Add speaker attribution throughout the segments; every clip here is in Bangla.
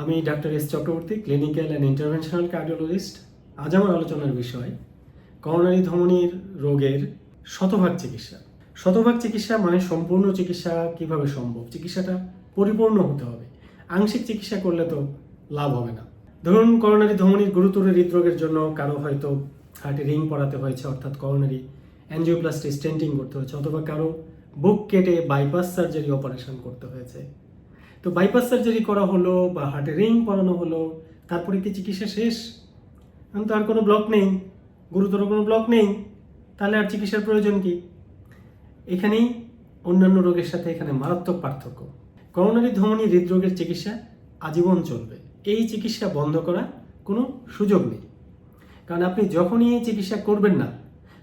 Speaker 1: আমি doctor S Chakraborty clinical and interventional cardiologist আজ আমার আলোচনার বিষয় করোনারি ধমনির রোগের শতভাগ চিকিৎসা। শতভাগ চিকিৎসা মানে সম্পূর্ণ চিকিৎসা কীভাবে সম্ভব? চিকিৎসাটা পরিপূর্ণ হতে হবে। আংশিক চিকিৎসা করলে তো লাভ হবে না। ধরুন করোনারি ধমনির গুরুতর হৃদরোগের জন্য কারও হয়তো হার্টে রিং পড়াতে হয়েছে, অর্থাৎ করোনারি অ্যানজিওপ্লাস্টি স্টেন্টিং করতে হয়েছে, অথবা কারও বুক কেটে বাইপাস সার্জারি অপারেশন করতে হয়েছে। তো বাইপাস সার্জারি করা হলো বা হার্টে রিং পরানো হলো, তারপরে কি চিকিৎসা শেষ? তো আর কোনো ব্লক নেই, গুরুতর কোনো ব্লক নেই, তাহলে আর চিকিৎসার প্রয়োজন কি? এখানেই অন্যান্য রোগের সাথে এখানে মারাত্মক পার্থক্য। করোনারি ধমনী হৃদরোগের চিকিৎসা আজীবন চলবে। এই চিকিৎসা বন্ধ করা কোনো সুযোগ নেই। কারণ আপনি যখনই এই চিকিৎসা করবেন না,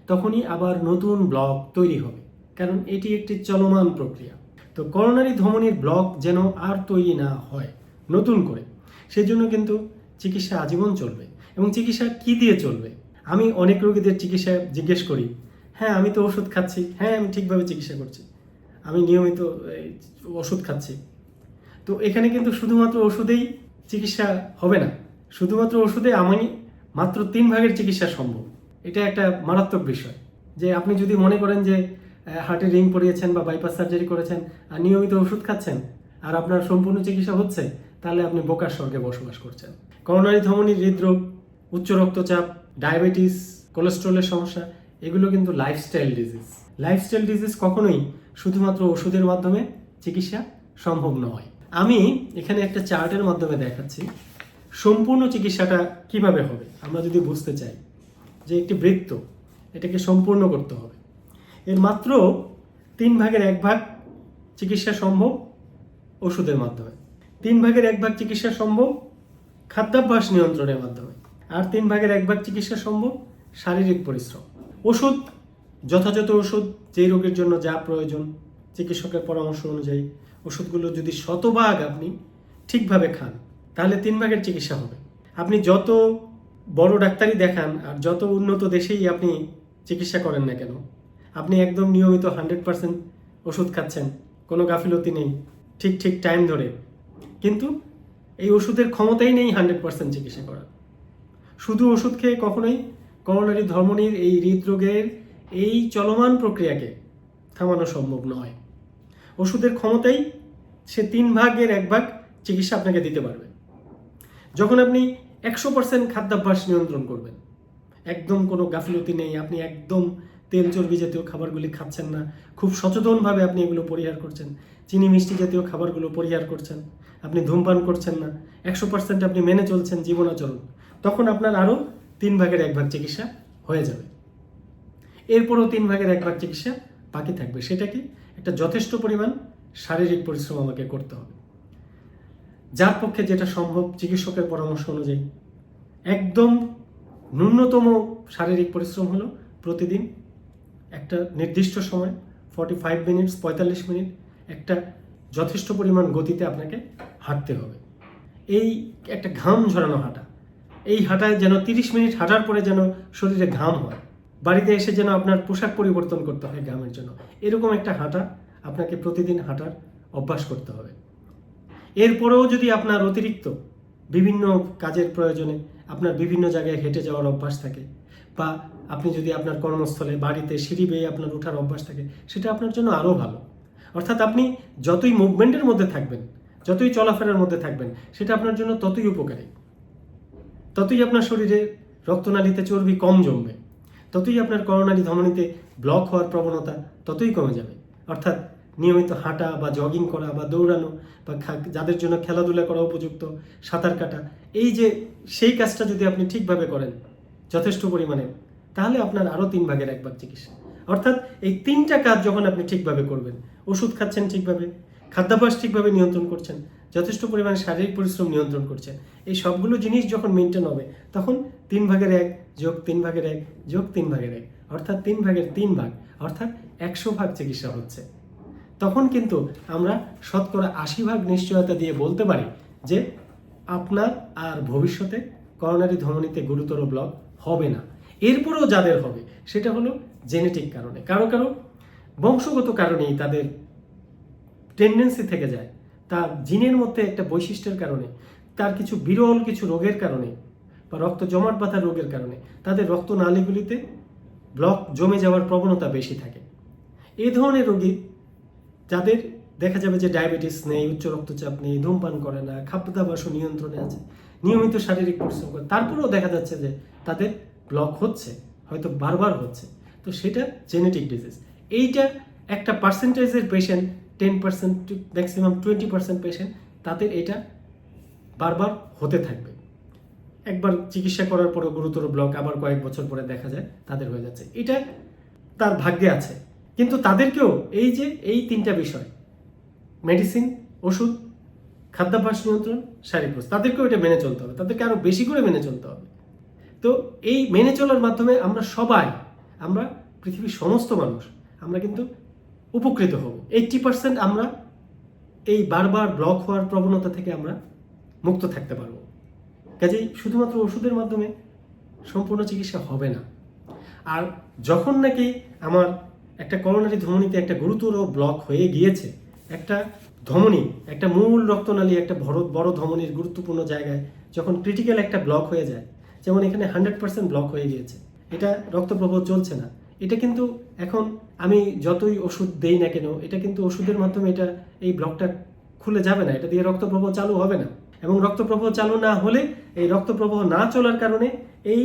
Speaker 1: তখনই আবার নতুন ব্লক তৈরি হবে। কারণ এটি একটি চলমান প্রক্রিয়া। তো করোনারি ধমনির ব্লক যেন আর তৈরি না হয়, নতুন করে। সেই জন্য কিন্তু চিকিৎসা আজীবন চলবে। এবং চিকিৎসা কি দিয়ে চলবে? আমি অনেক রোগীদের চিকিৎসা জিজ্ঞেস করি হ্যাঁ আমি তো ওষুধ খাচ্ছি। হ্যাঁ আমি ঠিকভাবে চিকিৎসা করছি। আমি নিয়মিত ওষুধ খাচ্ছি। তো এখানে কিন্তু শুধুমাত্র ওষুধেই চিকিৎসা হবে না। শুধুমাত্র ওষুধে আমি মাত্র তিন ভাগের চিকিৎসা সম্ভব। এটা একটা মারাত্মক বিষয়। যে আপনি যদি মনে করেন যে হার্টে রিং পরিয়েছেন বা বাইপাস সার্জারি করেছেন, আর নিয়মিত ওষুধ খাচ্ছেন, আর আপনার সম্পূর্ণ চিকিৎসা হচ্ছে, তাহলে আপনি বোকার স্বর্গে বসবাস করছেন। করোনারি ধমনী হৃদরোগ, উচ্চ রক্তচাপ, ডায়াবেটিস, কোলেস্ট্রলের সমস্যা, এগুলো কিন্তু লাইফস্টাইল ডিজিজ লাইফস্টাইল ডিজিজ কখনোই শুধুমাত্র ওষুধের মাধ্যমে চিকিৎসা সম্ভব নয়। আমি এখানে একটা চার্টের মাধ্যমে দেখাচ্ছি, সম্পূর্ণ চিকিৎসাটা কীভাবে হবে, আমরা যদি বুঝতে চাই যে একটি বৃত্ত, এটাকে সম্পূর্ণ করতে হবে। এর মাত্র তিন ভাগের এক ভাগ চিকিৎসা সম্ভব ওষুধের মাধ্যমে। তিন ভাগের এক ভাগ চিকিৎসা সম্ভব খাদ্যাভ্যাস নিয়ন্ত্রণের মাধ্যমে। আর তিন ভাগের এক ভাগ চিকিৎসা সম্ভব শারীরিক পরিশ্রম। ওষুধ, যথাযথ ওষুধ, যেই রোগের জন্য যা প্রয়োজন, চিকিৎসকের পরামর্শ অনুযায়ী ওষুধগুলো যদি শতভাগ আপনি ঠিকভাবে খান, তাহলে তিন ভাগের চিকিৎসা হবে। আপনি যত বড় ডাক্তারই দেখান আর যত উন্নত দেশেই আপনি চিকিৎসা করেন না কেন আপনি একদম নিয়মিত হান্ড্রেড পার্সেন্ট ওষুধ খাচ্ছেন, কোনো গাফিলতি নেই, ঠিক ঠিক টাইম ধরে। কিন্তু এই ওষুধের ক্ষমতাই নেই হান্ড্রেড পার্সেন্ট চিকিৎসা করার। শুধু ওষুধ খেয়ে কখনোই করোনারি ধর্মনির এই হৃদরোগের এই চলমান প্রক্রিয়াকে থামানো সম্ভব নয়। ওষুধের ক্ষমতাই সে তিন ভাগের এক ভাগ চিকিৎসা আপনাকে দিতে পারবে। যখন আপনি একশো পার্সেন্ট খাদ্যাভ্যাস নিয়ন্ত্রণ করবেন, একদম কোনো গাফিলতি নেই, আপনি একদম তেল চর্বি জাতীয় খাবারগুলি খাচ্ছেন না। খুব সচেতনভাবে আপনি এগুলো পরিহার করছেন। চিনি মিষ্টি জাতীয় খাবারগুলো পরিহার করছেন। আপনি ধূমপান করছেন না। একশো পার্সেন্ট আপনি মেনে চলছেন জীবনাচরণ। তখন আপনার আরও তিন ভাগের এক ভাগ চিকিৎসা হয়ে যাবে। এরপরও তিন ভাগের এক ভাগ চিকিৎসা বাকি থাকবে। সেটা কি? একটা যথেষ্ট পরিমাণ শারীরিক পরিশ্রম আমাকে করতে হবে। যার পক্ষে যেটা সম্ভব চিকিৎসকের পরামর্শ অনুযায়ী। একদম ন্যূনতম শারীরিক পরিশ্রম হলো প্রতিদিন একটা নির্দিষ্ট সময় ফর্টি ফাইভ মিনিটস পঁয়তাল্লিশ মিনিট একটা যথেষ্ট পরিমাণ গতিতে আপনাকে হাঁটতে হবে। এই একটা ঘাম ঝরানো হাঁটা, এই হাঁটায় যেন তিরিশ মিনিট হাঁটার পরে যেন শরীরে ঘাম হয়, বাড়িতে এসে যেন আপনার পোশাক পরিবর্তন করতে হয় ঘামের জন্য, এরকম একটা হাঁটা আপনাকে প্রতিদিন হাঁটার অভ্যাস করতে হবে। এরপরেও যদি আপনার অতিরিক্ত বিভিন্ন কাজের প্রয়োজনে আপনার বিভিন্ন জায়গায় হেঁটে যাওয়ার অভ্যাস থাকে বা আপনি যদি আপনার কর্মস্থলে বাড়িতে সিঁড়ি বেয়ে আপনার ওঠার অভ্যাস থাকে, সেটা আপনার জন্য আরও ভালো। অর্থাৎ আপনি যতই মুভমেন্টের মধ্যে থাকবেন, যতই চলাফেরার মধ্যে থাকবেন, সেটা আপনার জন্য ততই উপকারী। ততই আপনার শরীরে রক্তনালীতে চর্বি কম জমবে, ততই আপনার করোনারি ধমনীতে ব্লক হওয়ার প্রবণতা ততই কমে যাবে। অর্থাৎ নিয়মিত হাঁটা বা জগিং করা বা দৌড়ানো বা যাদের জন্য খেলাধুলা করা উপযুক্ত সাঁতার কাটা, এই যে সেই কাজটা যদি আপনি ঠিকভাবে করেন, যথেষ্ট পরিমাণে তাহলে আপনার আরও তিন ভাগের এক ভাগ চিকিৎসা। অর্থাৎ এই তিনটা কাজ যখন আপনি ঠিকভাবে করবেন, ওষুধ খাচ্ছেন ঠিকভাবে, খাদ্যাভ্যাস ঠিকভাবে নিয়ন্ত্রণ করছেন, যথেষ্ট পরিমাণে শারীরিক পরিশ্রম নিয়ন্ত্রণ করছেন, এই সবগুলো জিনিস যখন মেনটেন হবে, তখন তিন ভাগের এক যোগ তিন ভাগের এক যোগ তিন ভাগের এক, অর্থাৎ তিন ভাগের তিন ভাগ, অর্থাৎ একশো ভাগ চিকিৎসা হচ্ছে। তখন কিন্তু আমরা শতকরা আশি ভাগ নিশ্চয়তা দিয়ে বলতে পারি যে আপনার আর ভবিষ্যতে করোনারি ধমনীতে গুরুতর ব্লক হবে না। এরপরেও যাদের হবে, সেটা হলো জেনেটিক কারণে। কারও কারও বংশগত কারণেই তাদের টেন্ডেন্সি থেকে যায়। তার জিনের মধ্যে একটা বৈশিষ্ট্যের কারণে, তার কিছু বিরল কিছু রোগের কারণে বা রক্ত জমাট বাঁধার রোগের কারণে তাদের রক্ত নালীগুলিতে ব্লক জমে যাওয়ার প্রবণতা বেশি থাকে। এ ধরনের রোগী যাদের দেখা যাবে যে ডায়াবেটিস নেই, উচ্চ রক্তচাপ নেই, ধূমপান করে না খাদ্যাভ্যাসও নিয়ন্ত্রণে আছে, নিয়মিত শারীরিক পরিশ্রম করে, তারপরেও দেখা যাচ্ছে যে তাদের ব্লক হচ্ছে, হয়তো বারবার হচ্ছে, তো সেটা জেনেটিক ডিজিজ এইটা একটা পার্সেন্টেজের patient ten percent maximum twenty percent patient তাদের এটা বারবার হতে থাকবে। একবার চিকিৎসা করার পরে গুরুতর ব্লক আবার কয়েক বছর পরে দেখা যায় তাদের হয়ে যাচ্ছে। এটা তার ভাগ্যে আছে। কিন্তু তাদেরকেও এই যে এই তিনটা বিষয় মেডিসিন ওষুধ, খাদ্যাভ্যাস নিয়ন্ত্রণ শারীরিক তাদেরকেও এটা মেনে চলতে হবে। তাদেরকে আরও বেশি করে মেনে চলতে হবে। তো এই মেনে চলার মাধ্যমে আমরা সবাই, আমরা পৃথিবীর সমস্ত মানুষ, আমরা কিন্তু উপকৃত হব। এইটটি পার্সেন্ট আমরা এই বারবার ব্লক হওয়ার প্রবণতা থেকে আমরা মুক্ত থাকতে পারব। কাজেই শুধুমাত্র ওষুধের মাধ্যমে সম্পূর্ণ চিকিৎসা হবে না। আর যখন নাকি আমার একটা করোনারি ধমনীতে একটা গুরুতর ব্লক হয়ে গিয়েছে, একটা ধমনী, একটা মূল রক্তনালী, একটা বড় বড় ধমনীর গুরুত্বপূর্ণ জায়গায় যখন ক্রিটিক্যাল একটা ব্লক হয়ে যায় যেমন এখানে হান্ড্রেড পার্সেন্ট ব্লক হয়ে গিয়েছে। এটা রক্ত প্রবাহ চলছে না। এটা কিন্তু এখন আমি যতই ওষুধ দেই না কেন, এটা কিন্তু ওষুধের মাধ্যমে এটা, এই ব্লকটা খুলে যাবে না। এটা দিয়ে রক্ত প্রবাহ চালু হবে না। এবং রক্ত প্রবাহ চালু না হলে, এই রক্ত প্রবাহ না চলার কারণে এই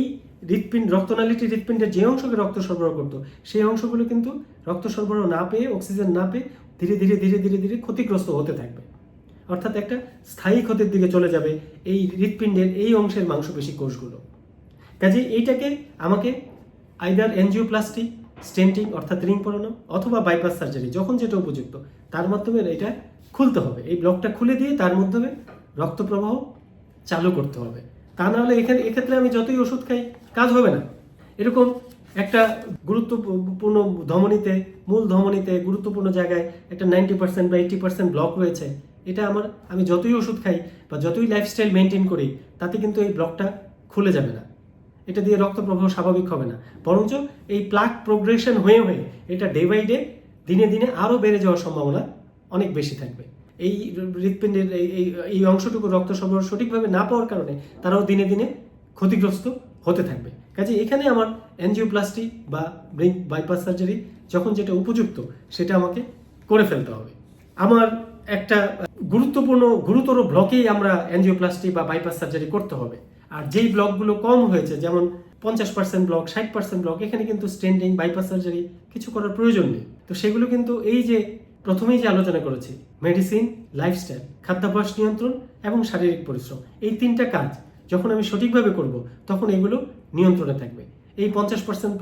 Speaker 1: হৃৎপিণ্ড, রক্তনালীটি হৃৎপিণ্ডের যে অংশকে রক্ত সরবরাহ করতো, সেই অংশগুলো কিন্তু রক্ত সরবরাহ না পেয়ে, অক্সিজেন না পেয়ে ধীরে ধীরে ধীরে ধীরে ধীরে ক্ষতিগ্রস্ত হতে থাকবে। অর্থাৎ একটা স্থায়ী ক্ষতির দিকে চলে যাবে এই হৃৎপিণ্ডের এই অংশের মাংসপেশী কোষগুলো। কাজে এইটাকে আমাকে আইদার এনজিওপ্লাস্টি স্টেন্টিং অর্থাৎ রিং পরানো অথবা বাইপাস সার্জারি যখন যেটা উপযুক্ত, তার মাধ্যমে এটা খুলতে হবে। এই ব্লকটা খুলে দিয়ে তার মাধ্যমে রক্ত প্রবাহ চালু করতে হবে। তা না হলে এখানে এক্ষেত্রে আমি যতই ওষুধ খাই, কাজ হবে না। এরকম একটা গুরুত্বপূর্ণ ধমনীতে, মূল ধমনীতে, গুরুত্বপূর্ণ জায়গায় একটা নাইনটি পার্সেন্ট বা এইটি পার্সেন্ট ব্লক রয়েছে। এটা আমার, আমি যতই ওষুধ খাই বা যতই লাইফস্টাইল মেনটেন করি, তাতে কিন্তু এই ব্লকটা খুলে যাবে না। এটা দিয়ে রক্ত প্রবাহ স্বাভাবিক হবে না। বরঞ্চ এই প্লাক প্রোগ্রেশন হয়ে হয়ে এটা ডে বাই ডে দিনে দিনে আরও বেড়ে যাওয়ার সম্ভাবনা অনেক বেশি থাকবে। এই হৃৎপিণ্ডের এই, এই- অংশটুকু রক্ত সরবরাহ সঠিকভাবে না পাওয়ার কারণে তারাও দিনে দিনে ক্ষতিগ্রস্ত হতে থাকবে। কাজে এখানে আমার অ্যানজিওপ্লাস্টি বা ব্রেন বাইপাস সার্জারি যখন যেটা উপযুক্ত, সেটা আমাকে করে ফেলতে হবে। আমার একটা গুরুত্বপূর্ণ, গুরুতর ব্লকেই আমরা অ্যানজিওপ্লাস্টি বা বাইপাস সার্জারি করতে হবে। আর যেই ব্লকগুলো কম হয়েছে, যেমন পঞ্চাশ পার্সেন্ট ব্লক ষাট পার্সেন্ট ব্লক এখানে কিন্তু স্টেন্ডিং বাইপাস সার্জারি কিছু করার প্রয়োজন নেই। তো সেগুলো কিন্তু এই যে প্রথমেই যে আলোচনা করেছি মেডিসিন লাইফস্টাইল খাদ্যাভ্যাস নিয়ন্ত্রণ এবং শারীরিক পরিশ্রম, এই তিনটা কাজ যখন আমি সঠিকভাবে করব, তখন এগুলো নিয়ন্ত্রণে থাকবে। এই পঞ্চাশ পার্সেন্ট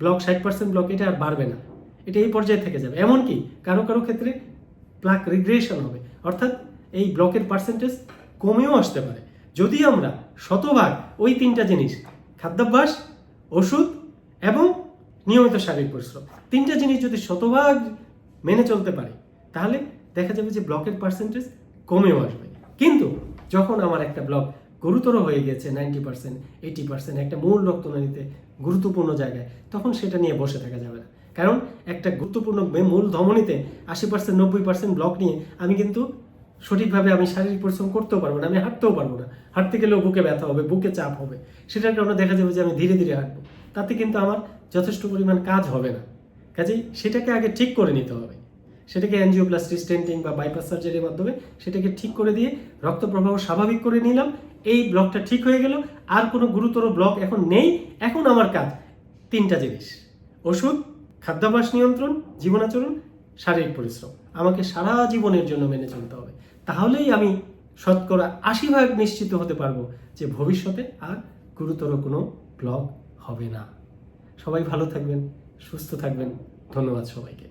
Speaker 1: ব্লক ষাট পার্সেন্ট ব্লক এটা আর বাড়বে না। এটা এই পর্যায়ে থেকে যাবে। এমনকি কারও কারও ক্ষেত্রে প্লাক রিগ্রেশন হবে। অর্থাৎ এই ব্লকের পার্সেন্টেজ কমেও আসতে পারে। যদি আমরা শতভাগ ওই তিনটা জিনিস, খাদ্যাভ্যাস, ওষুধ এবং নিয়মিত শারীরিক পরিশ্রম, তিনটা জিনিস যদি শতভাগ মেনে চলতে পারি, তাহলে দেখা যাবে যে ব্লকের পার্সেন্টেজ কমেও আসবে। কিন্তু যখন আমার একটা ব্লক গুরুতর হয়ে গেছে নাইনটি পার্সেন্ট এইটি পার্সেন্ট একটা মূল রক্তনালীতে গুরুত্বপূর্ণ জায়গায়, তখন সেটা নিয়ে বসে থাকা যাবে না। কারণ একটা গুরুত্বপূর্ণ মূল ধমনীতে আশি পার্সেন্ট নব্বই পার্সেন্ট ব্লক নিয়ে আমি কিন্তু সঠিকভাবে আমি শারীরিক পরিশ্রম করতেও পারব না, আমি হাঁটতেও পারব না। হাঁটতে গেলেও বুকে ব্যথা হবে, বুকে চাপ হবে। সেটার কারণে দেখা যাবে যে আমি ধীরে ধীরে হাঁটবো। তাতে কিন্তু আমার যথেষ্ট পরিমাণ কাজ হবে না। কাজেই সেটাকে আগে ঠিক করে নিতে হবে। সেটাকে অ্যানজিওপ্লাস্টি স্টেন্টিং বা বাইপাস সার্জারির মাধ্যমে সেটাকে ঠিক করে দিয়ে রক্ত প্রবাহ স্বাভাবিক করে নিলাম। এই ব্লকটা ঠিক হয়ে গেল। আর কোনো গুরুতর ব্লক এখন নেই। এখন আমার কাজ তিনটা জিনিস। ওষুধ খাদ্যাভ্যাস নিয়ন্ত্রণ জীবনাচরণ শারীরিক পরিশ্রম। আমাকে সারা জীবনের জন্য মেনে চলতে হবে। তাহলেই আমি শতকরা আশি ভাগ নিশ্চিত হতে পারব যে ভবিষ্যতে আর গুরুতর কোনো ব্লগ হবে না। সবাই ভালো থাকবেন, সুস্থ থাকবেন। ধন্যবাদ সবাইকে।